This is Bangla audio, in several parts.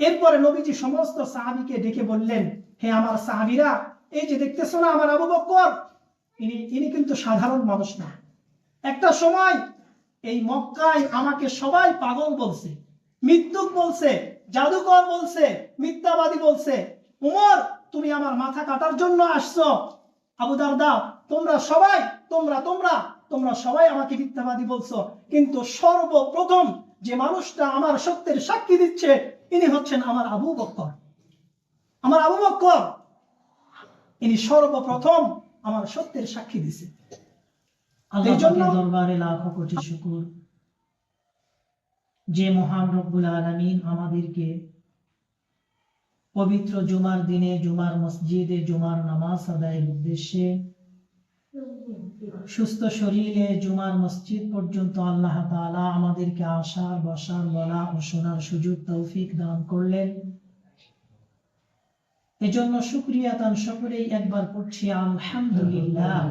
এরপরে নবীজি সমস্ত সাহাবিকে ডেকে বললেন, হে আমার সাহাবিরা, এই যে দেখতেছো না আমার আবু বক্কর? ইনি ইনি কিন্তু সাধারণ মানুষ না। একটা সময় এই মক্কায় আমাকে সবাই পাগল বলছে মৃত্যুক বলছে, জাদুকর বলছে, মিথ্যাবাদী বলছে, উমর, তুমি আমার মাথা কাটার জন্য আসছো। আবু দারদা, তোমরা সবাই, তোমরা তোমরা তোমরা সবাই আমাকে মিথ্যাবাদী বলছো। কিন্তু সর্বপ্রথম যে মানুষটা আমার সত্যের সাক্ষী দিচ্ছে ইনি হচ্ছেন আমার আবু বক্কর। আমার আবু বক্কর ইনি সর্বপ্রথম আমার সত্যের সাক্ষী দিছে। এই জন্য- দরবারে লাখো কোটি শুকুর। যে মহান রব্বুল আলামিন আমাদেরকে পবিত্র জুমার দিনে জুমার মসজিদে জুমার নামাজ আদায়ের উদ্দেশ্যে সুস্থ শরীরে জুমার মসজিদ পর্যন্ত আল্লাহ তাআলা আমাদেরকে আসার বসার, বলা ও শোনার সুযোগ, তৌফিক দান করলেন। এজন্য শুক্রিয়া তান সকলেই একবার পড়ছি, আলহামদুলিল্লাহ।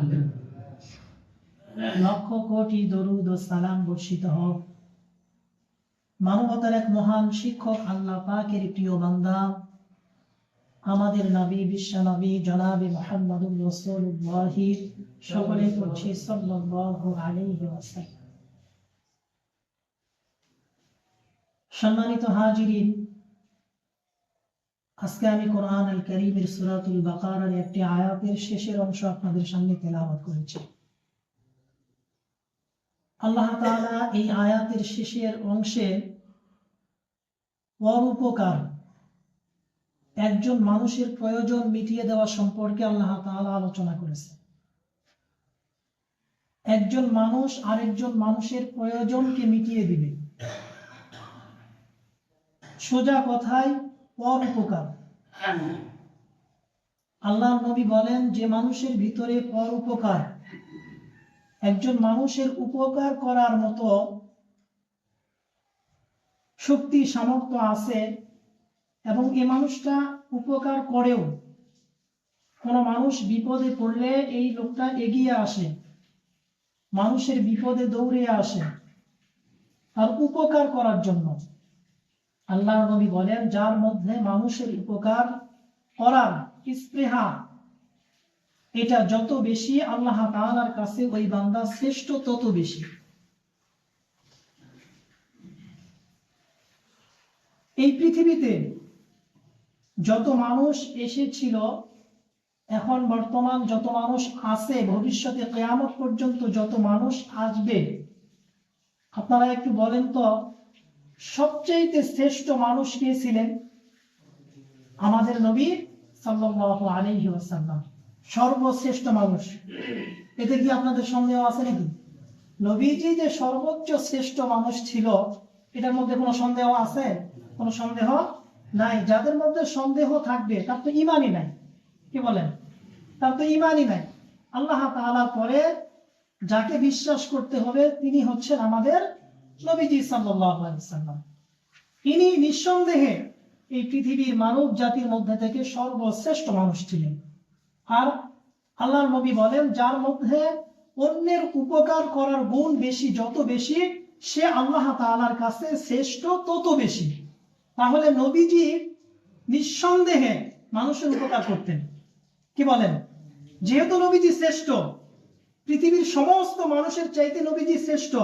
লক্ষ কোটি দরুদ ও সালাম বর্ষিত হোক। মানবতার এক মহান শিক্ষক আল্লাহ পাকের প্রিয় বান্দা, আমাদের নবী, বিশ্ব নবী, জনাবে মোহাম্মদুর রাসূলুল্লাহ। সকলে ওয়াসাল্লাম। সম্মানিত হাজিরিন, আজকে আমি কোরআন আল করিমের সূরাতুল বাকারার একটি আয়াতের শেষের অংশ আপনাদের সামনে তেলাওয়াত করেছি। আল্লাহ তাআলা এই আয়াতের শেষের অংশে পরোপকার একজন মানুষের প্রয়োজন মিটিয়ে দেওয়া সম্পর্কে আল্লাহ তাআলা আলোচনা করেছে একজন মানুষ আরেকজন মানুষের প্রয়োজনকে মিটিয়ে দিবে। সোজা কথায় পরোপকার আল্লাহ নবী বলেন, যে মানুষের ভিতরে পরোপকার একজন মানুষের উপকার করার মতো শক্তি, সামর্থ্য আছে এবং এ মানুষটা উপকার করেও। কোনো মানুষ বিপদে পড়লে এই লোকটা এগিয়ে আসে। মানুষের বিপদে দৌড়ে আসে আর উপকার করার জন্য। আল্লাহ নবী বলেন, যার মধ্যে মানুষের উপকার করার স্পৃহা, এটা যত বেশি আল্লাহ তাআলার কাছে ওই বান্দা শ্রেষ্ঠ, তত বেশি। এই পৃথিবীতে যত মানুষ এসেছিল এখন বর্তমান যত মানুষ আছে, ভবিষ্যতে কেয়ামত পর্যন্ত যত মানুষ আসবে, আপনারা একটু বলেন তো সবচেয়ে শ্রেষ্ঠ মানুষ কে ছিলেন? আমাদের নবী ওয়াসাল্লাম। সর্বশ্রেষ্ঠ মানুষ। এতে কি আপনাদের সন্দেহ আছে নাকি? নবীজি যে সর্বোচ্চ শ্রেষ্ঠ মানুষ ছিল, এটার মধ্যে কোনো সন্দেহ আছে? কোনো সন্দেহ নাই। যাদের মধ্যে সন্দেহ থাকবে, তার তো ইমানই নাই। কি বলেন? তার তো ইমানই নাই। আল্লাহ তাআলার পরে যাকে বিশ্বাস করতে হবে, তিনি হচ্ছেন আমাদের নবীজি সাল্লাম ইনি নিঃসন্দেহে এই পৃথিবীর মানব জাতির মধ্যে থেকে সর্বশ্রেষ্ঠ মানুষ ছিলেন। আর আল্লাহর নবী বলেন, যার মধ্যে অন্যের উপকার করার গুণ বেশি, যত বেশি সে আল্লাহ তাআলার কাছে শ্রেষ্ঠ, তত বেশি। তাহলে নবীজি নিঃসন্দেহে মানুষের উপকার করতেন। কি বলেন? যেহেতু নবীজি শ্রেষ্ঠ পৃথিবীর সমস্ত মানুষের চাইতে নবীজি শ্রেষ্ঠ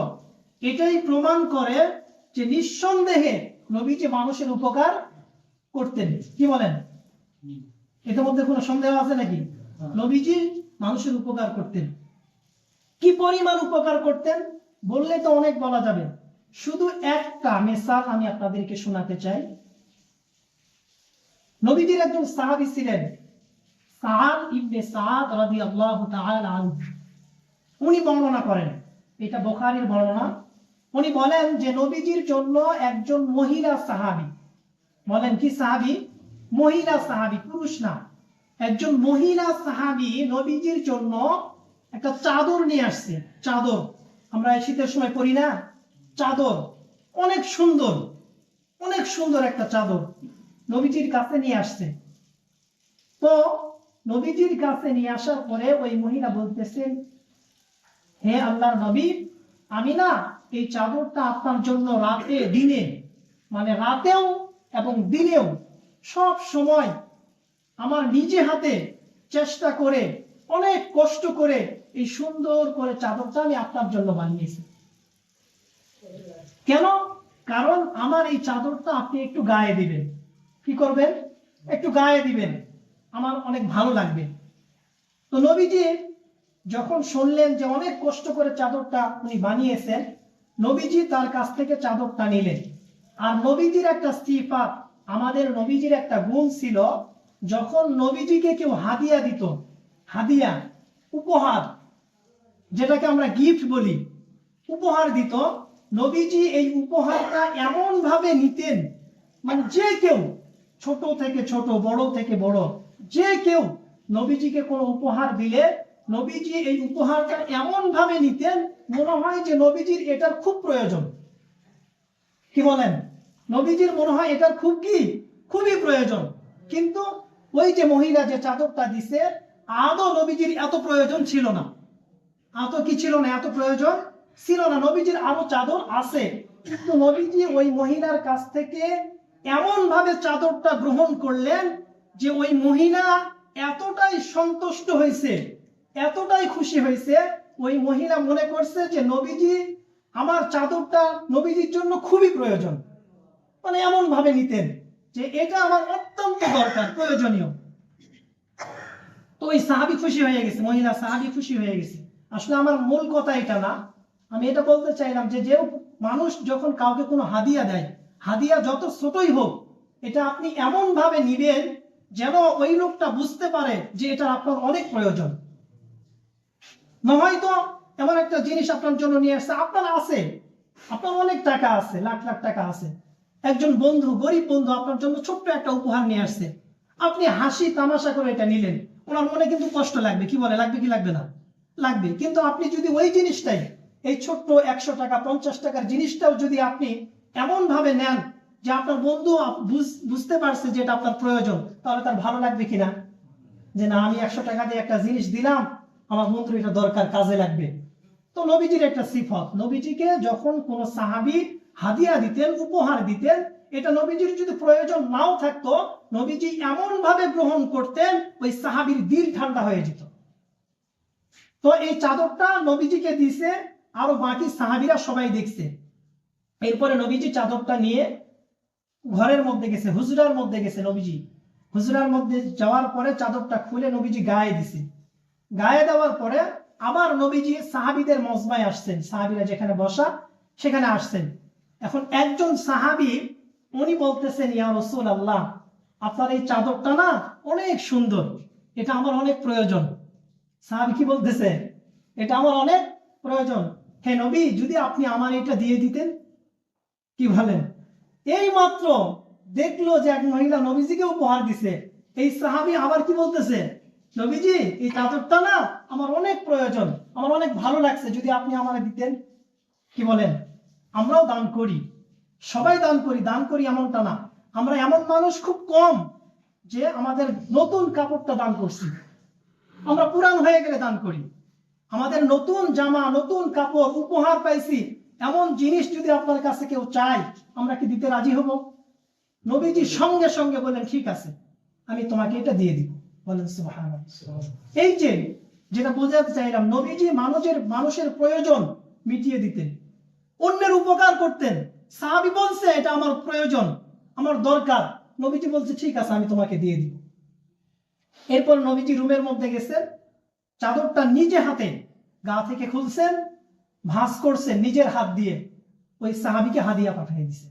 এটাই প্রমাণ করে যে নিঃসন্দেহে নবীজি মানুষের উপকার করতেন। কি বলেন? এটার মধ্যে কোনো সন্দেহ আছে নাকি? নবীজি মানুষের উপকার করতেন। কি পরিমাণ উপকার করতেন? বললে তো অনেক বলা যাবে। শুধু একটা মেসাল আমি আপনাদেরকে শোনাতে চাই। নবীজির একজন সাহাবী ছিলেন। উনি বর্ণনা করেন, এটা বুখারীর বর্ণনা। উনি বলেন যে নবীজির জন্য একজন মহিলা সাহাবী। বলেন কি সাহাবী? মহিলা সাহাবী, পুরুষ না। একজন মহিলা সাহাবী নবীজির জন্য একটা চাদর নিয়ে আসছে। চাদর, আমরা শীতের সময় পরি না? চাদর, অনেক সুন্দর অনেক সুন্দর একটা চাদর নবীজির কাছে নিয়ে আসছে। তো নবীজির কাছে নিয়ে আসার পরে ওই মহিলা বলতেছেন, হে আল্লাহর নবী, আমি না এই চাদরটা আপনার জন্য রাতে, দিনে মানে রাতেও এবং দিনেও সব সময় আমার নিজে হাতে চেষ্টা করে, অনেক কষ্ট করে এই সুন্দর করে চাদরটা আমি আপনার জন্য বানিয়েছি। কেন? কারণ আমার এই চাদরটা আপনি একটু গায়ে দিবেন। কি করবেন? একটু গায়ে দিবেন। আমার অনেক ভালো লাগবে। তো নবীজি যখন শুনলেন যে অনেক কষ্ট করে চাদরটা উনি বানিয়েছেন, নবীজি তার কাছ থেকে চাদরটা নিলেন। আর নবীজির একটা সিফাত, আমাদের নবীজির একটা গুণ ছিল, যখন নবীজিকে কেউ হাদিয়া দিত, হাদিয়া, উপহার, যেটাকে আমরা গিফট বলি, উপহার দিত, নবীজি এই উপহারটা এমন ভাবে নিতেন মানে যে কেউ, ছোট থেকে ছোট, বড় থেকে বড় যে কেউ নবীজিকে কোনো উপহার দিলে, নবীজি এই উপহারটা এমন ভাবে নিতেন, মনে হয় যে নবীজির এটার খুব প্রয়োজন। কি বলেন? নবীজির মনে হয় এটার খুব কি? খুবই প্রয়োজন। কিন্তু ওই যে মহিলা যে চাদরটা দিছে, আদৌ নবীজির এত প্রয়োজন ছিল না। এত কি ছিল না? এত প্রয়োজন ছিল না। নবীজির আরও চাদর আছে। কিন্তু নবীজি ওই মহিলার কাছ থেকে এমন ভাবে চাদরটা গ্রহণ করলেন যে ওই মহিলা এতটাই সন্তুষ্ট হয়েছে, এতটাই খুশি হয়েছে, ওই মহিলা মনে করছে যে নবীজি আমার চাদরটা নবীজির জন্য খুবই প্রয়োজন। মানে এমন ভাবে নিতেন যে এটা আমার অত্যন্ত দরকার, প্রয়োজনীয়। তো ওই সাহাবি খুশি হয়ে গেছে, মহিলা সাহাবি খুশি হয়ে গেছে। আসলে আমার মূল কথা এটা না। আমি এটা বলতে চাইলাম যে যে মানুষ যখন কাউকে কোনো হাদিয়া দেয়, হাদিয়া যত ছোটই হোক, এটা আপনি এমন ভাবে নিবেন যেন ওই লোকটা বুঝতে পারে যে এটা আপনার অনেক প্রয়োজন। না হয়তো এমন একটা জিনিস আপনার জন্য নিয়ে আসছে, আপনার আছে, আপনার অনেক টাকা আছে, লাখ লাখ টাকা আছে। একজন বন্ধু, গরিব বন্ধু আপনার জন্য ছোট্ট একটা উপহার নিয়ে আসছে। আপনি হাসি, তামাশা করে এটা নিলেন। ওনার মনে কিন্তু কষ্ট লাগবে। কি বলে, লাগবে কি লাগবে না? লাগবে। কিন্তু আপনি যদি ওই জিনিসটাই, এই ছোট্ট একশো টাকা, পঞ্চাশ টাকার জিনিসটাও যদি আপনি এমন ভাবে নেন যে আপনার বন্ধু বুঝতে পারছে যে এটা আপনার প্রয়োজন, তাহলে তার ভালো লাগবে কিনা? যে না, আমি একশো টাকা দিয়ে একটা জিনিস দিলাম, আমার বন্ধুর এটা দরকার, কাজে লাগবে। তো নবীজির একটা সিফত। নবীজিকে যখন কোন সাহাবি হাদিয়া দিতেন, উপহার দিতেন, এটা নবীজির যদি প্রয়োজন নাও থাকতো, নবীজি এমন ভাবে গ্রহণ করতেন, ওই সাহাবির দিল ঠান্ডা হয়ে যেত। তো এই চাদরটা নবীজিকে দিছে, আরও বাকি সাহাবিরা সবাই দেখছে। এরপরে নবীজি চাদরটা নিয়ে ঘরের মধ্যে গেছে, হুজরার মধ্যে গেছে নবীজি। হুজরার মধ্যে যাওয়ার পরে চাদরটা খুলে নবীজি গায়ে দিছে। গায়ে দেওয়ার পরে আবার নবীজি সাহাবিদের মজমায় আসছেন। সাহাবিরা যেখানে বসা, সেখানে আসছেন। এখন একজন সাহাবি, উনি বলতেছেন, ইয়া রসুল আল্লাহ আপনার এই চাদরটা না অনেক সুন্দর। এটা আমার অনেক প্রয়োজন। সাহাবি কি বলতেছে? এটা আমার অনেক প্রয়োজন। হে নবী, যদি আপনি আমার এটা দিয়ে দিতেন। কি বলেন? এই মাত্র দেখল যে এক মহিলা নবীজিকে উপহার দিছে। এই সাহাবি আবার কি বলতেছে? নবীজি, এই চাদরটা না আমার অনেক প্রয়োজন, আমার অনেক ভালো লাগছে, যদি আপনি আমাকে দিতেন। কি বলেন? আমরাও দান করি। সবাই দান করি দান করি এমনটা না। আমরা এমন মানুষ খুব কম যে আমাদের নতুন কাপড়টা দান করছি। আমরা পুরান হয়ে গেলে দান করি। আমাদের নতুন জামা, নতুন কাপড় উপহার পাইছি। এমন জিনিস যদি আপনার কাছে কেউ চাই আমরা কি দিতে রাজি হব? নবীজি সঙ্গে সঙ্গে বলেন ঠিক আছে, আমি তোমাকে এটা দিয়ে দিব। বলেন সুবহানাল্লাহ। এই যে, যেটা বোঝাতে চাইলাম, নবীজি মানুষের মানুষের প্রয়োজন মিটিয়ে দিতেন, অন্যের উপকার করতেন। সাহাবি বলছে, এটা আমার প্রয়োজন, আমার দরকার। নবীজি বলছে, ঠিক আছে, আমি তোমাকে দিয়ে দিব। এরপর নবীজি রুমের মধ্যে গেছেন, চাদরটা নিজে হাতে গা থেকে খুলছেন ভাঁজ করছেন নিজের হাত দিয়ে, ওই সাহাবিকে হাদিয়া পাঠিয়ে দিছে।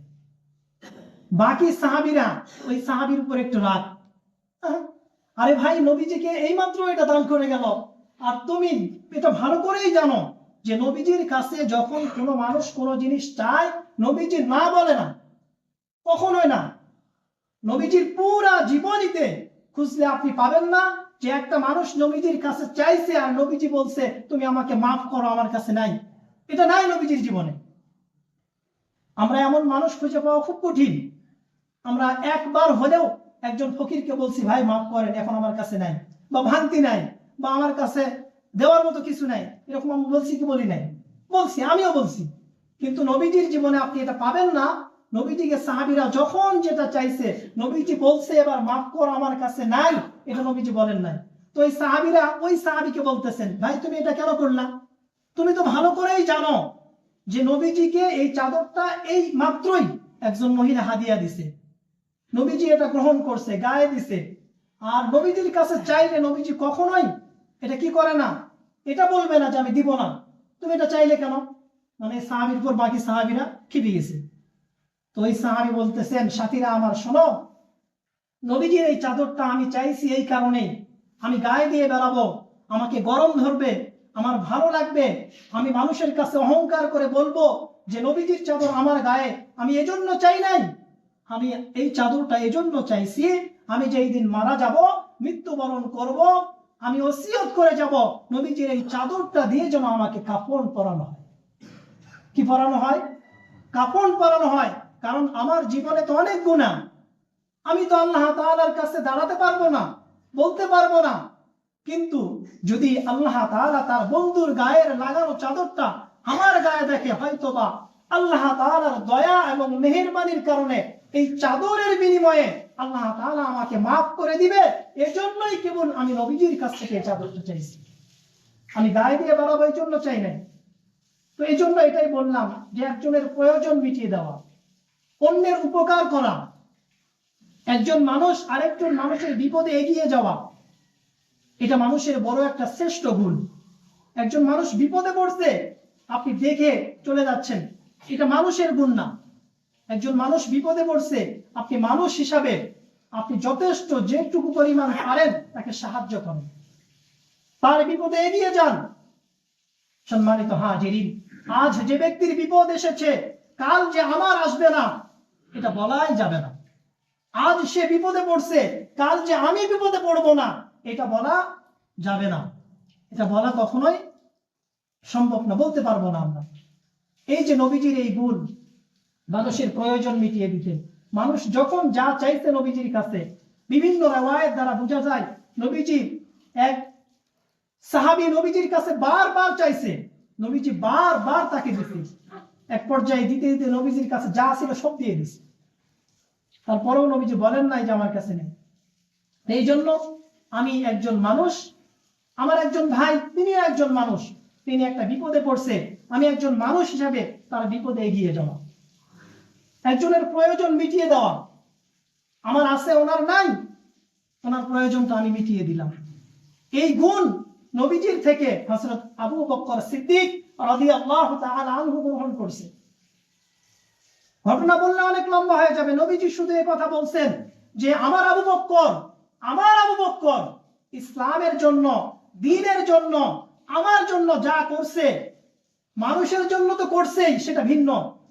বাকি সাহাবিরা ওই সাহাবির উপর একটু রাগ। আরে ভাই, নবীজিকে এইমাত্র এটা দান করে গেল। আর তুমি এটা ভালো করেই জানো যে নবীজির কাছে যখন কোনো মানুষ কোনো জিনিস চায়, নবীজি না বলে না। কখনোই না। নবীজির পুরা জীবনীতে খুঁজলে আপনি পাবেন না যে একটা মানুষ নবীজির কাছে চাইছে আর নবীজি বলছে, তুমি আমাকে মাফ করো, আমার কাছে নাই। এটা নাই নবীজির জীবনে। আমরা এমন মানুষ খুঁজে পাওয়া খুব কঠিন। আমরা একবার হলেও একজন ফকিরকে বলছি, ভাই, মাফ করেন, এখন আমার কাছে নাই। বা, ভান্তি নাই। বা, আমার কাছে দেওয়ার মতো কিছু নাই। এরকম আমি বলছি কি বলি নাই? বলছি, আমিও বলছি। কিন্তু নবীজির জীবনে আপনি এটা পাবেন না। নবীজিকে সাহাবিরা যখন যেটা চাইছে, নবীজি বলছে, এবার মাফ কর, আমার কাছে নাই। এটা নবীজি বলেন নাই। তো এই সাহাবিরা ওই সাহাবিকে বলতেছেন, ভাই, তুমি এটা কেন করলা? তুমি তো ভালো করেই জানো যে নবীজিকে এই চাদরটা এই মাত্রই একজন মহিলা হাদিয়া দিছে। নবীজি এটা গ্রহণ করছে, গায়ে দিছে। আর নবীজির কাছে চাইলে নবীজি কখনোই এটা কি করে না? এটা বলবে না যে আমি দিব না। তুমি এটা চাইলে কেন? মানে সাহাবির পর বাকি সাহাবিরা খেপে গেছে। তো ওই সাহাবি বলতেছেন, সাথীরা আমার, শোনো, নবীজির এই চাদরটা আমি চাইছি এই কারণেই। আমি গায়ে দিয়ে বেড়াবো, আমাকে গরম ধরবে আমার ভালো লাগবে, আমি মানুষের কাছে অহংকার করে বলব যে নবীজির চাদর আমার গায়ে, আমি এজন্য চাই নাই। আমি এই চাদরটা এজন্য চাইছি, আমি যেই দিন মারা যাব, মৃত্যুবরণ করব, আমি ওসিয়ত করে যাব, নবীজির এই চাদরটা দিয়ে যেন আমাকে কাপড় পরানো হয়। কি পরানো হয়? কাপড় পরানো হয়, কারণ আমার জীবনে তো অনেক গুণা। আমি তো আল্লাহ তাআলার কাছে দাঁড়াতে পারব না, বলতে পারব না, কিন্তু যদি আল্লাহ তাআলা তার বন্ধুর গায়ের লাগানো চাদরটা আমার গায়ে দেখে হয়তোবা আল্লাহ তাআলার দয়া এবং মেহেরবানির কারণে এই চাদরের বিনিময়ে আল্লাহ তাআলা আমাকে মাফ করে দিবে, এজন্যই কেবল আমি নবীজির কাছ থেকে চাদরটা চাইছি। আমি গায়ে দিয়ে বেড়াবো এই জন্য চাই নাই। তো এই জন্য এটাই বললাম যে একজনের প্রয়োজন মিটিয়ে দেওয়া, অন্যের উপকার করা, একজন মানুষ আরেকজন মানুষের বিপদে এগিয়ে যাওয়া এটা মানুষের বড় একটা শ্রেষ্ঠ গুণ। একজন মানুষ বিপদে পড়ছে, আপনি দেখে চলে যাচ্ছেন। এটা মানুষের গুণ না। একজন মানুষ বিপদে পড়ছে, আপনি মানুষ হিসাবে আপনি যথেষ্ট যেটুকু পরিমাণ পারেন, তাকে সাহায্য করেন। তার বিপদে এগিয়ে যান। সম্মানিত হাজিরিন, আজ যে ব্যক্তির বিপদ এসেছে, কাল যে আমার আসবে না, এটা বলাই যাবে না। আজ সে বিপদে পড়ছে, কাল যে আমি বিপদে পড়ব না এটা বলা যাবে না। এটা বলা কখনোই সম্ভব না, বলতে পারব না আমরা। এই যে নবীজির এই গুণ মানুষের প্রয়োজন মিটিয়ে দিতেন মানুষ যখন যা চাইছে নবীজির কাছে, বিভিন্ন রেওয়ায়েত দ্বারা বোঝা যায়, নবীজি এক সাহাবি নবীজির কাছে বারবার চাইছে। নবীজি বারবার তাকে দিছে। এক পর্যায়ে দিতে দিতে নবীজির কাছে যা ছিল সব দিয়ে দিছে। তারপরেও নবীজি বলেন নাই যে আমার কাছে নেই। এই জন্য আমি একজন মানুষ, আমার একজন ভাই তিনি একজন মানুষ। তিনি একটা বিপদে পড়ছে, আমি একজন মানুষ হিসাবে তার বিপদে এগিয়ে যাওয়া। একজনের প্রয়োজন মিটিয়ে দেওয়া। আমার আছে, ওনার নাই, ওনার প্রয়োজনটা আমি মিটিয়ে দিলাম। এই গুণ নবীজির থেকে হযরত আবু বকর সিদ্দিক রাদিয়াল্লাহু তাআলা আনহু গ্রহণ করছে। ঘটনা বললে অনেক লম্বা হয়ে যাবে। নবীজি শুধু এই কথা বলছেন যে, আমার আবু বক্কর আমার আবু বক্কর ইসলামের জন্য, দিনের জন্য, আমার জন্য যা করছে, মানুষের জন্য তো করছেই, সেটা ভিন্ন।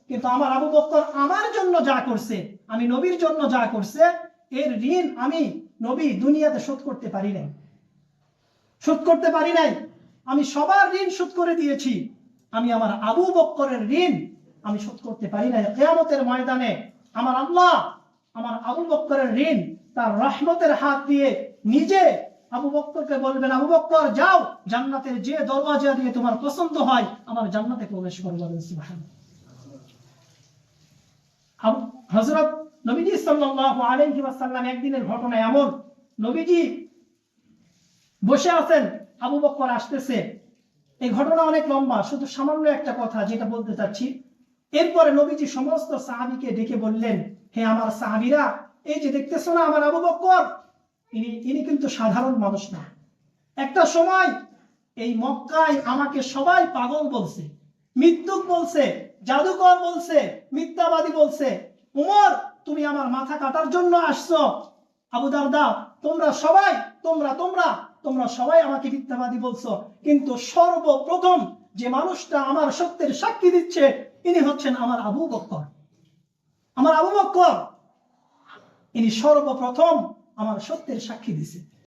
কিন্তু আমার আবু বক্কর আমার জন্য যা করছে, আমি নবীর জন্য যা করছে, এর ঋণ আমি নবী দুনিয়াতে শোধ করতে পারি নাই। শোধ করতে পারি নাই। আমি সবার ঋণ শোধ করে দিয়েছি। আমি আমার আবু বক্করের ঋণ আমি শোধ করতে পারি নাই। কেয়ামতের ময়দানে আমার আল্লাহ, আমার আবু বক্করের ঋণ তার রহমতের হাত দিয়ে নিজে আবু বক্করকে বলবেন, আবু বক্কর, যাও, জান্নাতের যে দরওয়াজা দিয়ে তোমার পছন্দ হয়, আমার জান্নাতে প্রবেশ করবে হজরত নবীজি সাল্লাল্লাহু আলাইহি ওয়াসাল্লাম একদিনের ঘটনা এমন, নবীজি বসে আছেন, আবু বক্কর আসতেছে। এই ঘটনা অনেক লম্বা, শুধু সামান্য একটা কথা যেটা বলতে চাচ্ছি। এরপরে নবীজি সমস্ত সাহাবিকে ডেকে বললেন, হে আমার সাহাবিরা এই যে দেখতেছো না আমার আবু বক্কর? ইনি ইনি কিন্তু সাধারণ মানুষ না। একটা সময় এই মক্কায় আমাকে সবাই পাগল বলছে মৃত্যুক বলছে, জাদুকর বলছে, মিথ্যাবাদী বলছে, উমর, তুমি আমার মাথা কাটার জন্য আসছো। আবু দারদা, তোমরা সবাই, তোমরা তোমরা তোমরা সবাই আমাকে মিথ্যাবাদী বলছো। কিন্তু সর্বপ্রথম যে মানুষটা আমার সত্যের সাক্ষী দিচ্ছে, ইনি হচ্ছেন আমার আবু বক্কর। আমার আবু বক্কর ইনি সর্বপ্রথম আমার সত্যের সাক্ষী দিছে।